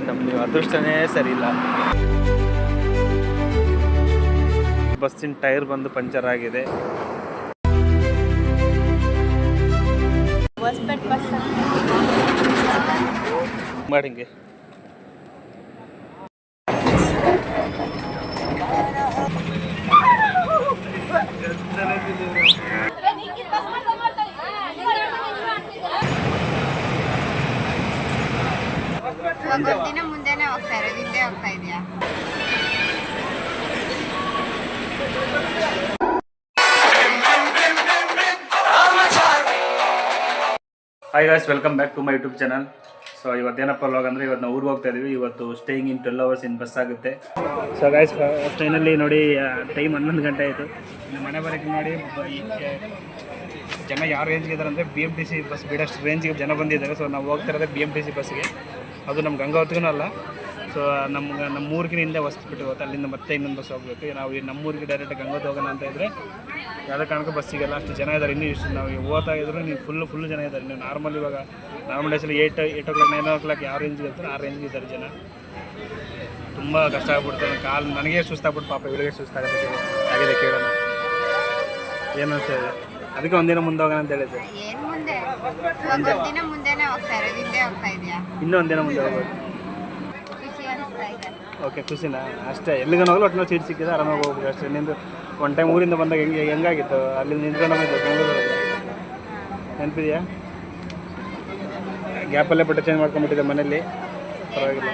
ನಮ್ಮ ನೀವು ಅದೃಷ್ಟನೇ ಸರಿಯಿಲ್ಲ. ಇಲ್ಲ ಬಸ್ಸಿನ ಟೈರ್ ಬಂದು ಪಂಚರ್ ಆಗಿದೆ. ಮಾಡಿಂಗೆ ಮಾಡಿ hi guys welcome back to my YouTube channel so ಇವತ್ತೇನಪ್ಪ log ಅಂದರೆ ಇವತ್ತು ನಾವು ಊರಿಗೆ ಹೋಗ್ತಾ ಇದೀವಿ. ಇವತ್ತು staying in twelve hours in bus ಆಗುತ್ತೆ. ಸೊ ಗಾಯ್ಸ್ ಟ್ರೈನಲ್ಲಿ ನೋಡಿ ಟೈಮ್ ಹನ್ನೊಂದು ಗಂಟೆ ಆಯಿತು. ಮನೆ ಬರೋಕ್ಕೆ ನೋಡಿ ಜನ ಯಾವ ರೇಂಜ್ಗೆ ಇದ್ದಾರೆ ಅಂದರೆ B M T C bus ಬಿಡೋಷ್ಟು ರೇಂಜ್ಗೆ ಜನ ಬಂದಿದ್ದಾರೆ. ಸೊ ನಾವು ಹೋಗ್ತಾ ಇರೋದೇ ಬಿ ಎಂ ಟಿ ಸಿ ಬಸ್ಗೆ ಅದು ನಮ್ಮ ಗಂಗಾವತಿಗೂ ಅಲ್ಲ. ಸೊ ನಮ್ಗೆ ನಮ್ಮ ಊರಿಗೆ ಹಿಂದೆ ಹೊಸ್ಬಿಟ್ಟು ಹೋಗುತ್ತೆ ಅಲ್ಲಿಂದ ಮತ್ತೆ ಇನ್ನೊಂದು ಬಸ್ ಹೋಗಬೇಕು. ನಾವು ಈ ನಮ್ಮೂರಿಗೆ ಡೈರೆಕ್ಟ್ ಗಂಗೋತ್ ಹೋಗೋಣ ಅಂತ ಇದ್ದರೆ ಯಾವುದೇ ಕಾರಣಕ್ಕೂ ಬಸ್ ಸಿಗಲ್ಲ. ಅಷ್ಟು ಜನ ಇದ್ದಾರೆ ಇನ್ನೂ ಇಷ್ಟು ನಾವು ಓದ್ತಾ ಇದ್ರು ನೀವು ಫುಲ್ಲು ಫುಲ್ ಜನ ಇದ್ದಾರೆ ನೀವು ನಾರ್ಮಲ್ ಇವಾಗ ನಾರ್ಮಲ್ ಡೇಸಲ್ಲಿ eight eight o'clock nine o'clock ಯಾವ ರೇಂಜ್ಗೆ ಇರ್ತಾರೆ ಆ ರೇಂಜ್ಗೆ ಇದ್ದಾರೆ ಜನ. ತುಂಬ ಕಷ್ಟ ಆಗ್ಬಿಡ್ತಾರೆ ಕಾಲು ನನಗೆ ಸುಸ್ತಾಗ್ಬಿಟ್ಟು ಪಾಪ ಇವಳಿಗೆ ಸುಸ್ತಾಗುತ್ತೆ ಆಗಿದೆ ಕೇಳೋಣ. ಏನು ಅನ್ಸ್ತಿದೆ ಅದಕ್ಕೆ ಒಂದಿನ ಮುಂದೆ ಹೋಗೋಣ ಅಂತ ಹೇಳಿದ್ದೆ. ಇನ್ನೂ ಒಂದಿನ ಮುಂದೆ ಹೋಗ್ಬೋದು ಓಕೆ ಖುಷಿನಾ? ಅಷ್ಟೇ ಎಲ್ಲಿಗೆ ಹೋಗಲ್ಲ ಒಟ್ಟು ಸೀಟ್ ಸಿಕ್ಕಿದೆ ಆರಾಮಾಗಿ ಹೋಗ್ಬೇಕು ಅಷ್ಟೇ. ನಿಂದು ಒನ್ ಟೈಮ್ ಊರಿಂದ ಬಂದಾಗ ಹೆಂಗೆ ಹೆಂಗಾಗಿತ್ತು? ಅಲ್ಲಿ ನಿಂತ್ಕೊಂಡು ನಮಗೆ ಬೆಂಗಳೂರಲ್ಲಿ. ನೆನಪಿದೆಯಾ? ಗ್ಯಾಪಲ್ಲೇ ಬಟ್ಟೆ ಚೇಂಜ್ ಮಾಡ್ಕೊಂಡ್ಬಿಟ್ಟಿದ್ದೆ ಮನೇಲಿ. ಪರವಾಗಿಲ್ಲ.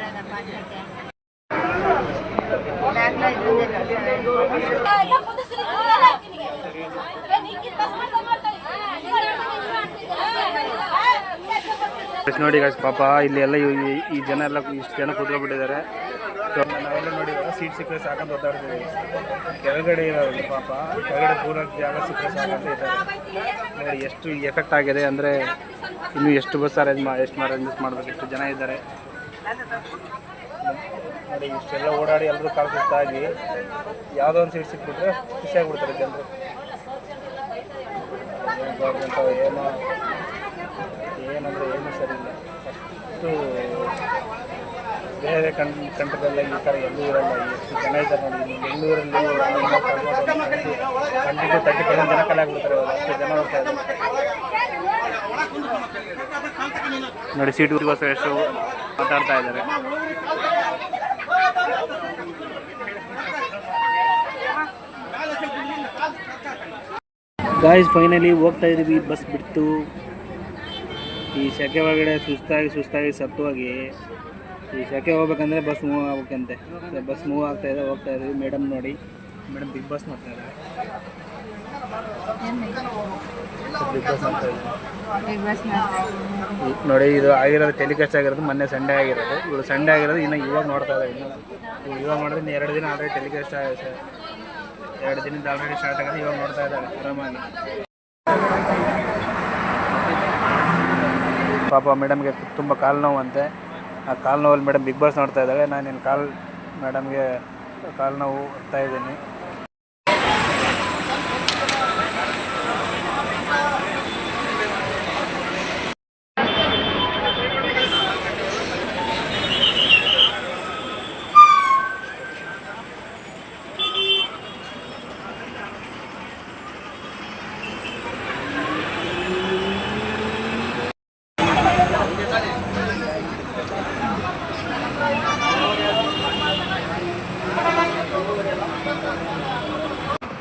ನೋಡಿ ಗಾಯ್ಸ್ ಪಾಪ ಇಲ್ಲಿ ಎಲ್ಲ ಈ- ಜನ ಎಲ್ಲ ಇಷ್ಟು ಜನ ಕೂತ್ಕೊಂಡ್ಬಿಟ್ಟಿದ್ದಾರೆ. ಬಿಟ್ಟಿದ್ದಾರೆ ನಾವೆಲ್ಲ ನೋಡಿ ಸೀಟ್ ಸಿಕ್ಕರೆ ಸಾಕಂತ ಓದಾಡ್ತೀವಿ ಕೆಳಗಡೆ ಇರೋದು ಪಾಪ, ಕೆಳಗಡೆ ಪೂರ ಜಾಗ ಸಿಕ್ಕರೆ ಸಾಕಂತ ಇದ್ದಾರೆ. ಎಷ್ಟು ಎಫೆಕ್ಟ್ ಆಗಿದೆ ಅಂದರೆ ಇನ್ನು ಎಷ್ಟು ಬಸ್ ಅರೇಂಜ್ ಮಾ ಎಷ್ಟು ಅರೇಂಜ್ ಮಾಡಬೇಕು ಎಷ್ಟು ಜನ ಇದ್ದಾರೆ. ನೋಡಿ ಇಷ್ಟೆಲ್ಲ ಓಡಾಡಿ ಎಲ್ಲರೂ ಕಾಲು ಸುಸ್ತಾಗಿ ಯಾವುದೋ ಒಂದು ಸೀಟ್ ಸಿಕ್ಬಿಟ್ರೆ ಖುಷಿಯಾಗಿಬಿಡ್ತಾರೆ ಜನರು. ಏನೋ ಏನಂದರೆ ಏನು ಸರಿ ಇಲ್ಲ. ಅಷ್ಟು ಬೇರೆ ಕಣ್ ಕಂಠದಲ್ಲ ಈ ಥರ ಎಲ್ಲೂ ಇರಲ್ಲ. ಎಷ್ಟು ಜನ ಇದ್ದಾರೆ ನೋಡಿ. ಬೆಂಗಳೂರಲ್ಲಿ ಖಂಡಿತ ತರ್ಟಿ ಪರ್ಸೆಂಟ್ ಜನ ಕಲೆ ಆಗ್ಬಿಡ್ತಾರೆ ಅಷ್ಟು ಜನ ಹೋಗ್ತಾ ಇದ್ದಾರೆ. ನೋಡಿ ಸೀಟುಗೋಸ್ಕರ ಎಷ್ಟು ಮಾತಾಡ್ತಾ ಇದ್ದಾರೆ. ಗಾಯ್ಸ್ ಫೈನಲಿ ಹೋಗ್ತಾ ಇದೀವಿ ಬಸ್ ಬಿಡ್ತು. ಈ ಸೆಕೆ ಒಳಗಡೆ ಸುಸ್ತಾಗಿ ಸುಸ್ತಾಗಿ ಸತ್ತೋಗಿ ಈ ಸೆಕೆ ಹೋಗ್ಬೇಕಂದ್ರೆ ಬಸ್ ಮೂವ್ ಆಗ್ಬೇಕಂತೆ. ಬಸ್ ಮೂವ್ ಆಗ್ತಾ ಇದೆ ಹೋಗ್ತಾ ಇದ್ದೀವಿ. ಮೇಡಮ್ ನೋಡಿ. ಮೇಡಮ್ ಬಿಗ್ ಬಾಸ್ ಮಾಡ್ತಾ ಇದ್ದಾರೆ. ನೋಡಿ ಇದು ಆಗಿರೋದು ಟೆಲಿಕಾಸ್ಟ್ ಆಗಿರೋದು ಮೊನ್ನೆ ಸಂಡೇ ಆಗಿರೋದು. ಇವಳು ಸಂಡೆ ಆಗಿರೋದು ಇನ್ನು ಇವಾಗ ನೋಡ್ತಾ ಇದ್ದಾರೆ ಇನ್ನು. ಇವ್- ಇವಾಗ ಮಾಡಿದ್ರೆ ಇನ್ನು ಎರಡು ದಿನ ಆಲ್ರೆಡಿ ಟೆಲಿಕಾಸ್ಟ್ ಆಗಿದೆ ಸರ್ ಎರಡು ದಿನದ ಆಲ್ರೆಡಿ ಸ್ಟಾರ್ಟ್ ಆಗಿದೆ ಇವಾಗ ನೋಡ್ತಾ ಇದ್ದಾರೆ ಆರಾಮಾಗಿ. ಪಾಪ ಮೇಡಮ್ಗೆ ತುಂಬ ಕಾಲು ನೋವಂತೆ ಆ ಕಾಲು ನೋವಲ್ಲಿ ಮೇಡಮ್ ಬಿಗ್ ಬಾಸ್ ನೋಡ್ತಾ ಇದ್ದಾಳೆ ನಾನು ನಿನ್ನ ಕಾಲು ಮೇಡಮ್ಗೆ ಕಾಲು ನೋವು ಹೋಗ್ತಾ ಇದ್ದೀನಿ.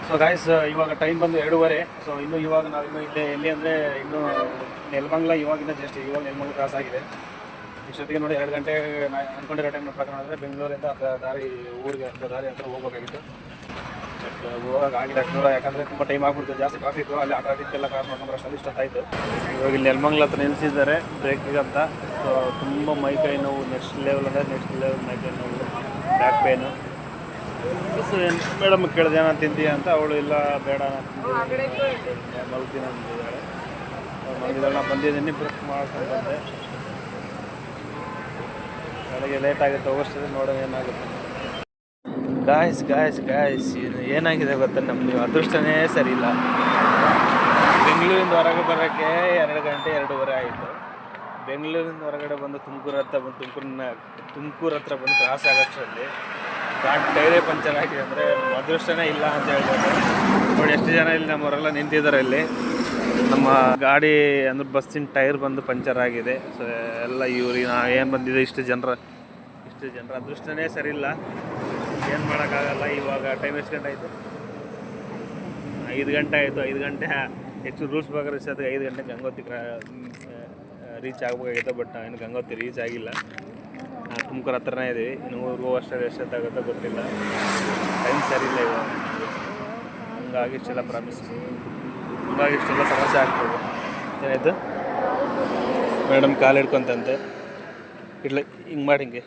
ಸೊ ಗಾಯ್ಸ್ ಇವಾಗ ಟೈಮ್ ಬಂದು ಎರಡೂವರೆ. ಸೊ ಇನ್ನು ಇವಾಗ ನಾವು ಇನ್ನು ಇಲ್ಲೇ ಎಲ್ಲಿ ಅಂದರೆ ಇನ್ನು ನೆಲಮಂಗ್ಲ ಇವಾಗಿಂದ ಜಸ್ಟ್ ಇವಾಗ ನೆಲಮಂಗ್ಲ ಕ್ರಾಸ್ ಆಗಿದೆ. ಇಷ್ಟೊತ್ತಿಗೆ ನೋಡಿ ಎರಡು ಗಂಟೆ ಅಂದ್ಕೊಂಡಿರೋ ಟೈಮ್ ಪ್ರಕಾರ ನೋಡಿದ್ರೆ ಬೆಂಗಳೂರಿಂದ ಅರ್ಧ ದಾರಿ, ಊರಿಗೆ ಅರ್ಧ ದಾರಿ ಹತ್ರ ಹೋಗ್ಬೇಕಾಗಿತ್ತು. ಬಟ್ ಹೋಗಕ್ಕೆ ಆಗಿಲ್ಲ ಅಷ್ಟು ದೂರ ಯಾಕಂದರೆ ತುಂಬ ಟೈಮ್ ಆಗ್ಬಿಡ್ತು, ಜಾಸ್ತಿ ಟ್ರಾಫಿಕ್ ಅಲ್ಲಿ ಆ ಟ್ರಾಫಿಕ್ ಎಲ್ಲ ಕ್ರಾಸ್ ಮಾಡ್ಕೊಂಡು ಅಷ್ಟೊಂದು ಇಷ್ಟೊತ್ತಾಯಿತು ಇವಾಗ ಇಲ್ಲಿ ನೆಲಮಂಗ್ಲ ಹತ್ರ ನಿಲ್ಲಿಸಿದ್ದಾರೆ ಬ್ರೇಕಿಗೆ ಅಂತ. ಸೊ ತುಂಬ ಮೈಕೈ ನೋವು ನೆಕ್ಸ್ಟ್ ಲೆವೆಲ್ ಅಂದರೆ ನೆಕ್ಸ್ಟ್ ಲೆವೆಲ್ ಮೈಕೈ ನೋವು ಬ್ಯಾಕ್ ಪೇನು ಮೇಡಮ್ ಕೇಳಿದೆ ನಾನು ತಿಂತೀಯ ಅಂತ? ಅವಳು ಇಲ್ಲ ಬೇಡ ನಾನು ತಿಂತೀನಿ. ಮಲ್ತೀನಿ ಅಂತಿದ್ದಾಳೆ ಮಲಗಿದ್ದಾಳೆ ನಾನು ಬಂದಿದ್ದೀನಿ ಬ್ರಷ್ ಮಾಡ್ಕೊಂಡು ಬಂದೆ. ಬೆಳಗ್ಗೆ ಲೇಟ್ ಆಗುತ್ತೆ ಹೋಗೋಷ್ಟೇ ನೋಡೋಣ ಏನಾಗುತ್ತೆ. ಗಾಯ್ಸ್ ಗಾಯ್ಸ್ ಗಾಯ್ಸ್ ಏನಾಗಿದೆ ಗೊತ್ತಾ? ನಮ್ಮ ನೀವು ಅದೃಷ್ಟನೇ ಸರಿ ಇಲ್ಲ. ಬೆಂಗಳೂರಿಂದ ಹೊರಗೆ ಬರೋಕ್ಕೆ ಎರಡು ಗಂಟೆ ಎರಡೂವರೆ ಆಯಿತು. ಬೆಂಗಳೂರಿಂದ ಹೊರಗಡೆ ಬಂದು ತುಮಕೂರು ಹತ್ರ ಬಂದು ತುಮಕೂರಿನ ತುಮಕೂರು ಹತ್ರ ಬಂದು ಕ್ರಾಸ್ ಆಗೋಷ್ಟರಲ್ಲಿ ಗಾಡಿ ಟೈರೇ ಪಂಚರ್ ಆಗಿದೆ ಅಂದರೆ ಅದೃಷ್ಟನೇ ಇಲ್ಲ ಅಂತ ಹೇಳ್ಬೋದು. ನೋಡಿ, ಎಷ್ಟು ಜನ ಇಲ್ಲಿ ನಮ್ಮವರೆಲ್ಲ ನಿಂತಿದ್ದಾರೆ ಇಲ್ಲಿ. ನಮ್ಮ ಗಾಡಿ ಅಂದ್ರೆ ಬಸ್ಸಿನ ಟೈರ್ ಬಂದು ಪಂಚರ್ ಆಗಿದೆ. ಸೊ ಎಲ್ಲ ಇವ್ರಿಗೆ ನಾವು ಏನು ಬಂದಿದೆ ಇಷ್ಟು ಜನರ ಇಷ್ಟು ಜನರ ಅದೃಷ್ಟನೇ ಸರಿ ಇಲ್ಲ ಏನು ಮಾಡೋಕ್ಕಾಗಲ್ಲ ಇವಾಗ ಟೈಮ್ ಎಷ್ಟು ಗಂಟೆ ಆಯಿತು? ಐದು ಗಂಟೆ ಆಯಿತು, ಐದು ಗಂಟೆ. ಹೆಚ್ಚು ರೂಲ್ಸ್ ಪ್ರಕಾರ ಇಷ್ಟೊತ್ತಿಗೆ ಐದು ಗಂಟೆ ಗಂಗೋತ್ರಿ ರೀಚ್ ಆಗಬೇಕಾಗಿತ್ತು ಬಟ್ ಏನು ಗಂಗೋತ್ರಿ ರೀಚ್ ಆಗಿಲ್ಲ. ತುಮಕೂರು ಹತ್ರನೇ ಇದ್ದೀವಿ ಇನ್ನು ಊರಿಗೂ ಅಷ್ಟೇ ಎಷ್ಟೊತ್ತಾಗುತ್ತೋ ಗೊತ್ತಿಲ್ಲ ಟೈಮ್ ಸರಿ ಇಲ್ಲ ಇವಾಗ ಹಂಗಾಗಿ ಇಷ್ಟೆಲ್ಲ ಪ್ರಾಮಿಸ್ ಹಂಗಾಗಿ ಇಷ್ಟೆಲ್ಲ ಸಮಸ್ಯೆ ಆಗ್ತದೆ ಏನಾಯಿತು ಮೇಡಮ್ ಕಾಲು ಹಿಡ್ಕೊಂತಂತೆ ಇಡ್ಲಿ ಹಿಂಗೆ ಮಾಡಿ ಹಿಂಗೆ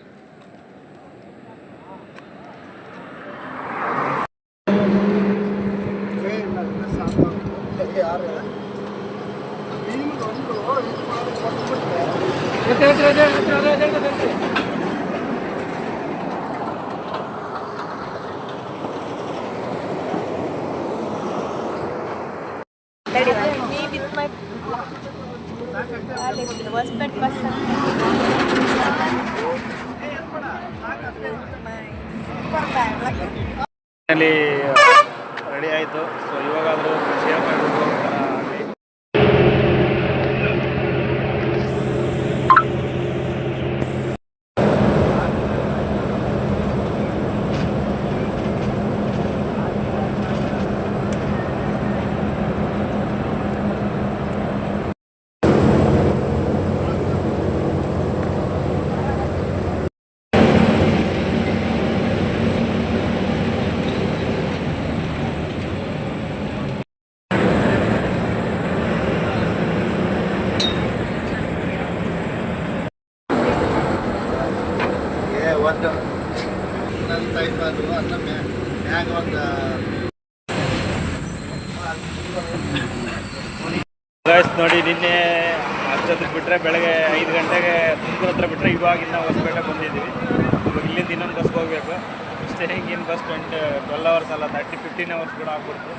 ಅಲ್ಲಿ ರೆಡಿ ಗಾಯ್ಸ್ ನೋಡಿ, ನಿನ್ನೆ ಅಷ್ಟೊತ್ತಿಗೆ ಬಿಟ್ಟರೆ ಬೆಳಗ್ಗೆ ಐದು ಗಂಟೆಗೆ ತುಮಕೂರು ಹತ್ರ ಬಿಟ್ಟರೆ ಇವಾಗಿನ್ನ ಹೊಸಪೇಟೆ ಬಂದಿದ್ದೀವಿ. ಇವಾಗ ಇಲ್ಲಿಂದ ಇನ್ನೊಂದು ಬಸ್ಗೆ ಹೋಗಬೇಕು. ಅಷ್ಟೇ, ಹಿಂಗಿನ ಬಸ್ ಟ್ವೆಂಟಿ ಟ್ವೆಲ್ ಅವರ್ಸ್ ಅಲ್ಲ ತರ್ಟಿ ಫಿಫ್ಟೀನ್ ಅವರ್ಸ್ ಕೂಡ ಆಗ್ಬಿಡ್ತು.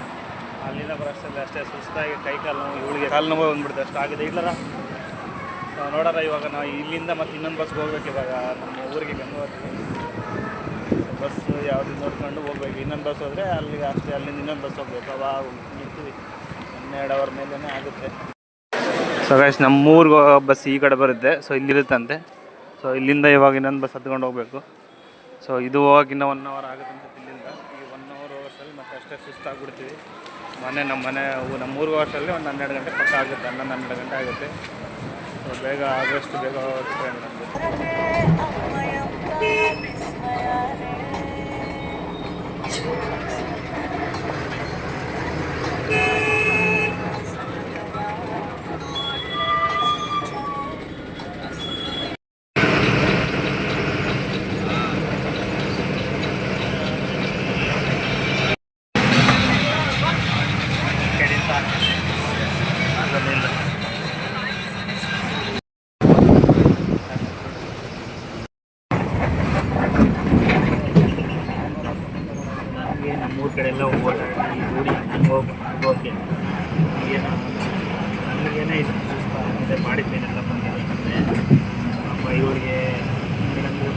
ಅಲ್ಲಿಂದ ಬರೋಷ್ಟಲ್ಲಿ ಅಷ್ಟೇ ಸುಸ್ತಾಗಿ ಕೈ ಕಾಲು ನೋವು, ಇವಳಿಗೆ ಕಾಲು ನೋವು ಬಂದ್ಬಿಡ್ತು. ಅಷ್ಟು ಆಗಿದೆ. ಇಲ್ಲರ? ನೋಡೋಣ ಇವಾಗ ನಾವು ಇಲ್ಲಿಂದ ಮತ್ತೆ ಇನ್ನೊಂದು ಬಸ್ಗೆ ಹೋಗ್ಬೇಕು ಇವಾಗ. ನಮ್ಮ ಊರಿಗೆ ಗಂಗಾವತಿ ಬಸ್ ಯಾವುದು ನೋಡ್ಕೊಂಡು ಹೋಗ್ಬೇಕು. ಇನ್ನೊಂದು ಬಸ್ ಹೋದರೆ ಅಲ್ಲಿಗೆ ಅಷ್ಟೇ, ಅಲ್ಲಿಂದ ಇನ್ನೊಂದು ಬಸ್ ಹೋಗ್ಬೇಕು. ಅವಾಗ ನಿಂತೀವಿ. ಹನ್ನೆರಡು ಅವರ್ ಮೇಲೇ ಆಗುತ್ತೆ. ಸೊ ನಮ್ಮ ಊರಿಗೆ ಬಸ್ ಈ ಕಡೆ ಬರುತ್ತೆ. ಸೊ ಇಲ್ಲಿರುತ್ತಂತೆ ಸೊ ಇಲ್ಲಿಂದ ಇವಾಗ ಇನ್ನೊಂದು ಬಸ್ ಹತ್ಕೊಂಡು ಹೋಗ್ಬೇಕು. ಸೊ ಇದು ಹೋಗಕ್ಕೆ ಇನ್ನೂ ಒನ್ ಅವರ್ ಆಗುತ್ತೆ ಅಂತ ಇಲ್ಲಿಂದ. ಈ ಒನ್ ಅವರ್ ಅವರ್ಸಲ್ಲಿ ಮತ್ತೆ ಅಷ್ಟೇ ಸುಸ್ತಾಗ್ಬಿಡ್ತೀವಿ ಮನೆ ನಮ್ಮ ಮನೆ ನಮ್ಮ ಊರಿಗೆ ವರ್ಷಲ್ಲಿ ಒಂದು ಹನ್ನೆರಡು ಗಂಟೆ ಪಕ್ಕ ಆಗುತ್ತೆ, ಹನ್ನೊಂದು ಹನ್ನೆರಡು ಗಂಟೆ ಆಗುತ್ತೆ. ಬೇಗ ಆದಷ್ಟು ಬೇಗ ಟ್ರೈನ್ ನಮ್ಮದು ಅದನ್ನಿಲ್ಲ ನನಗೆ ನಮ್ಮೂರ ಕಡೆ ಎಲ್ಲ ಓಡಾಡಿ ರೂಢಿ ಹಂಗೆ ಹೋಗಿ ಹೋಗಿ ಏನು ನನಗೇನೇ ಇದು ಸುಸ್ತ ಆಗಿದೆ ಬಾಡಿ ಪೇನ್ ಎಲ್ಲ ಬಂದಿದೆ ಮತ್ತು ನಮ್ಮ ಇವರಿಗೆ ನಮಗೆ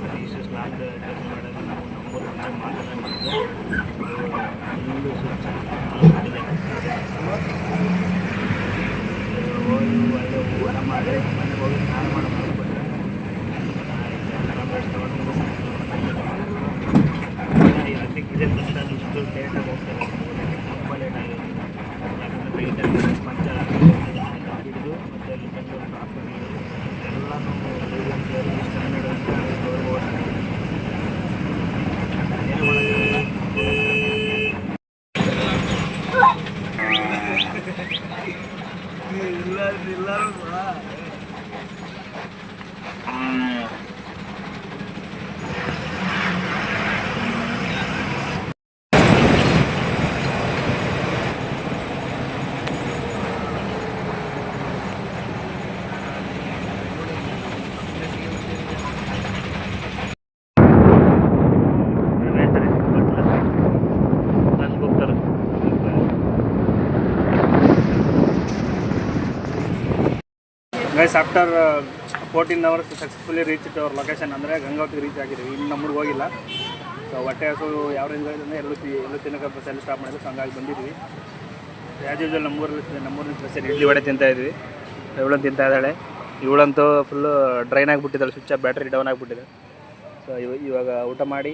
ಸರಿ ಇಷ್ಟು ಲಾಂಗ್ ಜರ್ನಿ ಮಾಡೋದು ನಾವು ನಮ್ಮೂರ ಕಡೆ ಮಾತಾಡೋದು ಇಲ್ಲೂ ಸುತ್ತ ಮಾಡಿದೆ ಹೋಗಿ ಒಳ್ಳೆ ಊಟ ಮಾಡಿ ಮನೆಗೆ ಹೋಗಿ ಸ್ನಾನ ಮಾಡಿ ಮಾಡ್ಬಿಟ್ರೆ ಆರಾಮ್ ತಗೊಂಡು ಅದಕ್ಕೆ ಇದೇ ಫಸ್ಟ್ ಅದು ಇಷ್ಟು ಲೇಟಾಗಿ ಹೋಗ್ತಾರೆ ತುಂಬ ಲೇಟ್ ಆಗಿದೆ ಯಾಕಂದರೆ ಈ ಟೈಮ್ ಪಂಚರ್ ಹಿಡಿದು ಮತ್ತು ಅಲ್ಲಿ ಬೆಂಗಳೂರು ಟ್ರಾಫಿಕ್ ಎಲ್ಲನೂ ಐದು ಸೇರಿ ಇಷ್ಟು ಹನ್ನೆರಡು ಗಂಟೆ ಆಗೋವರೆಗೂ ಓಡ್ತಾರೆ ಏನು ಮಾಡೋಕ್ಕಾಗಲ್ಲ guys after fourteen hours successfully reach ಇಟ್ಟು ಅವ್ರ ಲೊಕೇಶನ್ ಅಂದರೆ ಗಂಗಾವತಿಗೆ ರೀಚ್ ಆಗಿದ್ದೀವಿ ಇನ್ನು ನಮ್ಮ ಹೋಗಿಲ್ಲ. ಸೊ ಹೊಟ್ಟೆ ಹಸು ಯಾವ ರೇಂಜ್ ಅಂದರೆ ಎಲ್ಲೂ ತಿ, ಎಲ್ಲೂ ತಿನ್ನೋಕೆ ಬಸ್ ಸ್ಟಾಪ್ ಮಾಡಿದ್ರು. ಸೊ ಹಂಗಾಗಿ ಬಂದಿದ್ವಿ. ಆ್ಯಸ್ ಯೂಶಲ್ ನಮ್ಮೂರಲ್ಲಿ ನಮ್ಮೂರಿನ ಸ್ಪೆಷಲ್ ಇಡ್ಲಿ ವಡೆ ತಿಂತಾ ಇದ್ವಿ. ಇವಳನ್ನು ತಿಂತಾ ಇದ್ದಾಳೆ. ಇವಳಂತೂ ಫುಲ್ಲು ಡ್ರೈನ್ ಆಗಿಬಿಟ್ಟಿದ್ದಾಳೆ ಸ್ವಿಚ್ ಬ್ಯಾಟ್ರಿ ಡೌನ್ ಆಗಿಬಿಟ್ಟಿದೆ. ಸೊ ಇವ, ಇವಾಗ ಊಟ ಮಾಡಿ